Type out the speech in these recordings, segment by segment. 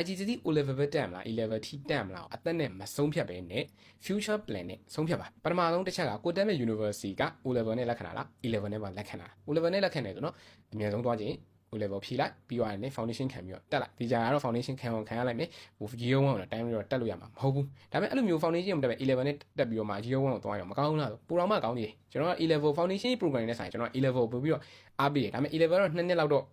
IGCSE O level ပဲတက်မလား E level ထိတက်မလားအသက်နဲ့မဆုံးဖြတ်ပဲနဲ့ future plan နဲ့ဆုံးဖြတ်ပါပထမဆုံးတစ်ချက်ကကိုတက်မဲ့ university က O level နဲ့လက်ခံတာလား E level နဲ့ပါလက်ခံတာလား O level နဲ့လက်ခံတယ်ဆိုတော့အများဆုံးသွားခြင်း O level ဖြေလိုက်ပြီးသွားရင် foundation ခံပြီးတော့တက်လိုက်ဒီကြကတော့ foundation ခံအောင်ခံရလိုက်မယ်ဟို year 1ကိုတော့တိုင်းပြီးတော့တက်လို့ရမှာမဟုတ်ဘူးဒါပေမဲ့အဲ့လိုမျိုး foundation ကိုတက်ပဲ E level နဲ့တက်ပြီးတော့မှ year 1ကိုသွားရအောင်မကောင်းဘူးလားဆိုပူတော်မှကောင်းသေးတယ်ကျွန်တော်က E level foundation program နဲ့ဆိုင်ကျွန်တော် E level ပို့ပြီးတော့အားပေးတယ်ဒါပေမဲ့ E level တော့2နှစ်လောက်တော့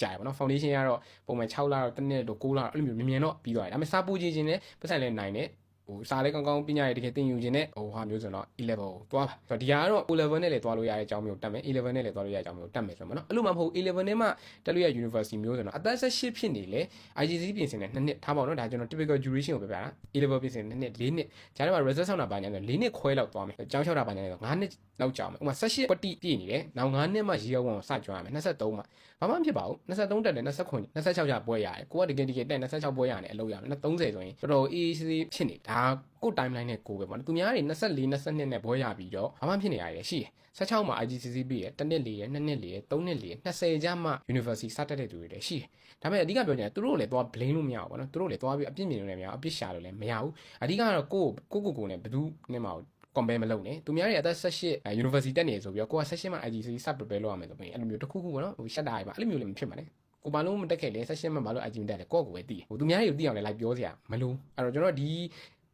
ကြာရပါတော့ foundation ကတော့ပုံမှန်6လတော့တစ်နှစ်တော့9လတော့အဲ့လိုမျိုးမြင်မြင်တော့ပြီးသွားတယ်ဒါပေမဲ့စာပူချင်းချင်းနဲ့ပတ်စံလည်းနိုင်တယ် ဟိုစာလေးကောင်းကောင်းပညာရေးတကယ်သင်ယူခြင်းနဲ့ဟိုဟာမျိုးဆိုတော့ E level ကိုသွားပါဆိုတော့ဒီဟာကတော့ O level နဲ့လည်းသွားလို့ရတဲ့အကြောင်းမျိုးတက်မယ် E level နဲ့လည်းသွားလို့ရတဲ့အကြောင်းမျိုးတက်မယ်ဆိုတော့နော်အဲ့လိုမှမဟုတ် E level နဲ့မှတက်လို့ရ university မျိုးဆိုတော့အသက်18ဖြစ်နေလေ IGC ပြင်ဆင်တဲ့2နှစ်ထားပါတော့ဒါကျွန်တော် typical duration ကိုပြောပြတာ E level ပြင်ဆင်2နှစ်4နှစ်ဂျားထဲမှာ result ဆောင်းတာပါညာဆို4နှစ်ခွဲလောက်သွားမယ်ကျောင်းလျှောက်တာပါညာဆို5နှစ်လောက်ကြာမယ်ဥပမာ18ပတိပြည့်နေတယ်နောက်5နှစ်မှ year 1ကိုစကြွရမယ်23မှာဘာမှမဖြစ်ပါဘူး23တက်တယ်29 26ကျပွဲရတယ်ကိုကတကယ်တကယ်တက်26ပွဲရတယ်အလုပ်ရတယ်30ဆိုရင်တော်တော် easy ဖြစ်နေဒါကို timeline နဲ့ကိုပဲပေါ့နော်သူများတွေ24 22နဲ့ပွဲရပြီးတော့ဘာမှဖြစ်နေရတယ်ရှိတယ်16မှာ IGCC ပြီးရတစ်နှစ်လေးရနှစ်နှစ်လေးရသုံးနှစ်လေးရ20ကျမှ university စတက်တဲ့သူတွေလည်းရှိတယ်ဒါပေမဲ့အဓိကပြောချင်တာသူတို့လည်းသွား blame လို့မရဘူးပေါ့နော်သူတို့လည်းသွားပြီးအပြစ်မြင်လို့လည်းမရဘူးအပြစ်ရှာလို့လည်းမရဘူးအဓိကကတော့ကိုကိုကိုကိုနဲ့ဘယ်သူနဲ့မှ compare မလုပ်နဲ့သူများတွေအသက်18 university တက်နေဆိုပြီးတော့ကိုက18မှာ IGC စ prepare လုပ်ရမယ်ဆိုပြီးအဲ့လိုမျိုးတစ်ခုခုပေါ့နော်ဟိုရှက်တာတွေပါအဲ့လိုမျိုးလည်းမဖြစ်ပါနဲ့ကိုဘာလို့မတက်ခဲ့လဲ18မှာဘာလို့ IGC တက်လဲကိုယ့်ကိုပဲသိတယ်ဟိုသူများတွေကိုသိအောင်လည်းလိုက်ပြောစရာမလိုအဲ့တော့ကျွန်တော်ဒီ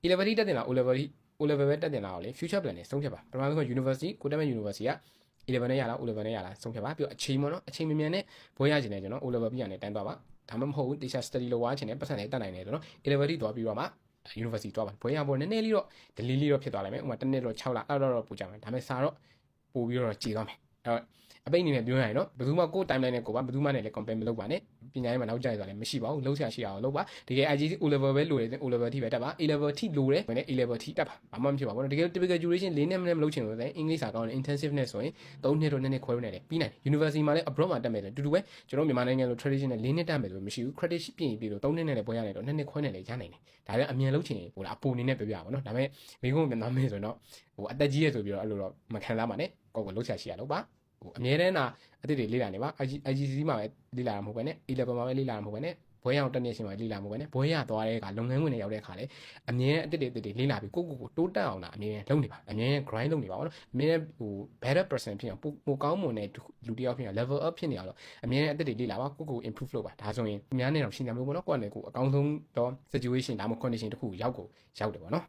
E level တက်တင်လား O level O level ပဲတက်တင်လားကိုလေ future plan နဲ့ဆုံးဖြတ်ပါပထမဆုံးက university ကိုတက်မဲ့ university က E level နဲ့ရလား O level နဲ့ရလားဆုံးဖြတ်ပါပြီးတော့အချိန်ပေါ့နော်အချိန်မြန်မြန်နဲ့ဘွဲရခြင်းနဲ့ကျွန်တော် O level ပြီးရနေတန်းသွားပါဒါမှမဟုတ်ဘူး teacher study လို့ဝါခြင်းနဲ့ပတ်စံနဲ့တက်နိုင်တယ်ဆိုတော့ E level ထိသွားပြီးတော့မှ university သွားပါဘွဲရပေါ်နည်းနည်းလေးတော့ delay လေးတော့ဖြစ်သွားလိမ့်မယ်ဥပမာတစ်နှစ်တော့6လအဲ့တော့တော့ပူကြမယ်ဒါပေမဲ့စာတော့ပို့ပြီးတော့ကြေသွားမယ် အဲ့တော့အပိတ်အနေနဲ့ပြောရရင်တော့ဘယ်သူမှကိုယ် timeline နဲ့ကိုပါဘယ်သူမှနဲ့လည်း compare မလုပ်ပါနဲ့ပညာရေးမှာနောက်ကျရဆိုတာလည်းမရှိပါဘူးလုံးဆရာရှိအောင်လုပ်ပါတကယ် IGC O level ပဲလိုတယ် O level ထိပဲတက်ပါ A level ထိလိုတယ်နဲ့ A level ထိတက်ပါဘာမှမဖြစ်ပါဘူးတကယ် typical duration ၄နှစ်မလုပ်ချင်လို့ဆိုရင်အင်္ဂလိပ်စာကောင်းတယ် intensive နဲ့ဆိုရင်၃နှစ်တော့နည်းနည်းခွဲလို့နေတယ်ပြီးနိုင်တယ် university မှာလည်း abroad မှာတက်မယ်ဆိုတူတူပဲကျွန်တော်မြန်မာနိုင်ငံလို traditional ၄နှစ်တက်မယ်ဆိုမရှိဘူး credit ပြင်ပြီးတော့၃နှစ်နဲ့လည်းပွဲရတယ်တော့နှစ်နှစ်ခွဲနဲ့လည်းရနိုင်တယ်ဒါလည်းအမြန်လုပ်ချင်ဟိုလားအပူအနေနဲ့ပြောပြပါဘောနော်ဒါပေမဲ့မိကုန်းပြန်သားမယ်ဆိုရင်တော့ဟိုအသက်ကြီးရဆိုပြီးတော့အဲ့လိုတော့မခံစားပါနဲ့ကိုယ့်ကိုလှုပ်ရှားရှိရလို့ပါ ဟိုအမြဲတမ်းသာအသစ်တွေလေ့လာနေပါ IGC မှာပဲလေ့လာတာမဟုတ်ဘဲနဲ့ E level မှာပဲလေ့လာတာမဟုတ်ဘဲနဲ့ဘွဲရအောင်တက်နေရှင်မှာလေ့လာမှုပဲနဲ့ဘွဲရသွားတဲ့အခါလုပ်ငန်းဝင်တွေရောက်တဲ့အခါလေအမြဲအတစ်တွေအတစ်တွေလေ့လာပြီးကိုကိုကိုတိုးတက်အောင်လားအမြဲလုပ်နေပါအမြဲ grind လုပ်နေပါဘောနော်အမြဲဟို better person ဖြစ်အောင်ပိုကောင်းမွန်တဲ့လူတစ်ယောက်ဖြစ်အောင် level up ဖြစ်နေအောင်လို့အမြဲအတစ်တွေလေ့လာပါကိုကို improve လုပ်ပါဒါဆိုရင်အများနဲ့တော့ရှင်းတယ်မလို့ဘောနော်ကိုယ့်အနေကိုအကောင်းဆုံးတော့ situation ဒါမှမဟုတ် condition တစ်ခုရောက်ကိုရောက်တယ်ဘောနော်